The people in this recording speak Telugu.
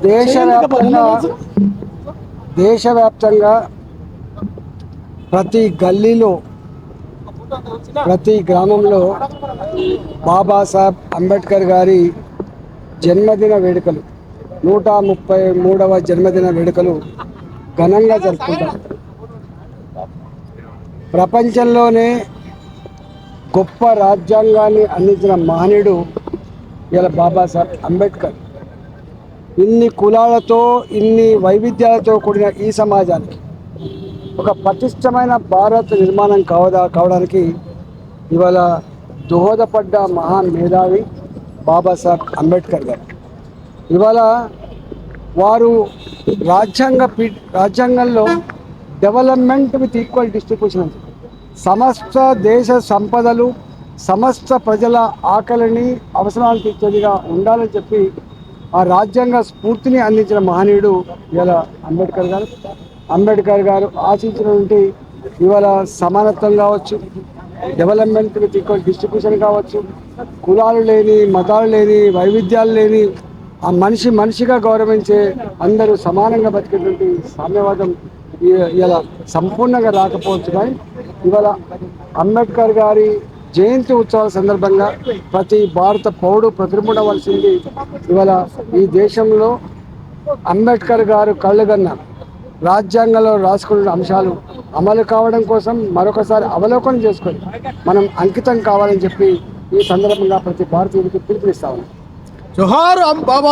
దేశవ్యాప్తంగా దేశవ్యాప్తంగా ప్రతి గల్లీలో ప్రతి గ్రామంలో బాబాసాహెబ్ అంబేద్కర్ గారి జన్మదిన వేడుకలు నూట ముప్పై మూడవ జన్మదిన వేడుకలు ఘనంగా జరుపుకుంటారు ప్రపంచంలోనే గొప్ప రాజ్యాంగాన్ని అందించిన మహనీయుడు ఇలా బాబాసాహెబ్ అంబేద్కర్. ఇన్ని కులాలతో ఇన్ని వైవిధ్యాలతో కూడిన ఈ సమాజానికి ఒక పటిష్టమైన భారత్ నిర్మాణం కావదా కావడానికి ఇవాళ దోహదపడ్డ మహా మేధావి బాబాసాహెబ్ అంబేద్కర్ గారు. ఇవాళ వారు రాజ్యాంగ పీ రాజ్యాంగంలో డెవలప్మెంట్ విత్ ఈక్వల్ డిస్ట్రిబ్యూషన్ అని సమస్త దేశ సంపదలు సమస్త ప్రజల ఆకలిని అవసరాలు తీర్చేదిగా ఉండాలని చెప్పి ఆ రాజ్యాంగ స్ఫూర్తిని అందించిన మహనీయుడు ఇవాళ అంబేద్కర్ గారు. అంబేద్కర్ గారు ఆశించినటువంటి ఇవాళ సమానత్వం కావచ్చు డెవలప్మెంట్ విత్ ఈక్వల్ డిస్ట్రిబ్యూషన్ కావచ్చు కులాలు లేని మతాలు లేని వైవిధ్యాలు లేని ఆ మనిషి మనిషిగా గౌరవించే అందరూ సమానంగా బతికేటువంటి సామ్యవాదం ఇలా సంపూర్ణంగా రాకపోవచ్చు. కానీ ఇవాళ అంబేద్కర్ గారి జయంతి ఉత్సవాల సందర్భంగా ప్రతి భారత పౌరుడు ప్రతిబింబడవలసింది ఇవాళ ఈ దేశంలో అంబేద్కర్ గారు కళ్ళుగన్న రాజ్యాంగంలో రాసుకున్న అంశాలు అమలు కావడం కోసం మరొకసారి అవలోకనం చేసుకొని మనం అంకితం కావాలని చెప్పి ఈ సందర్భంగా ప్రతి భారతీయుడికి పిలుపునిస్తా ఉన్నాం. జోహార్ బాబా.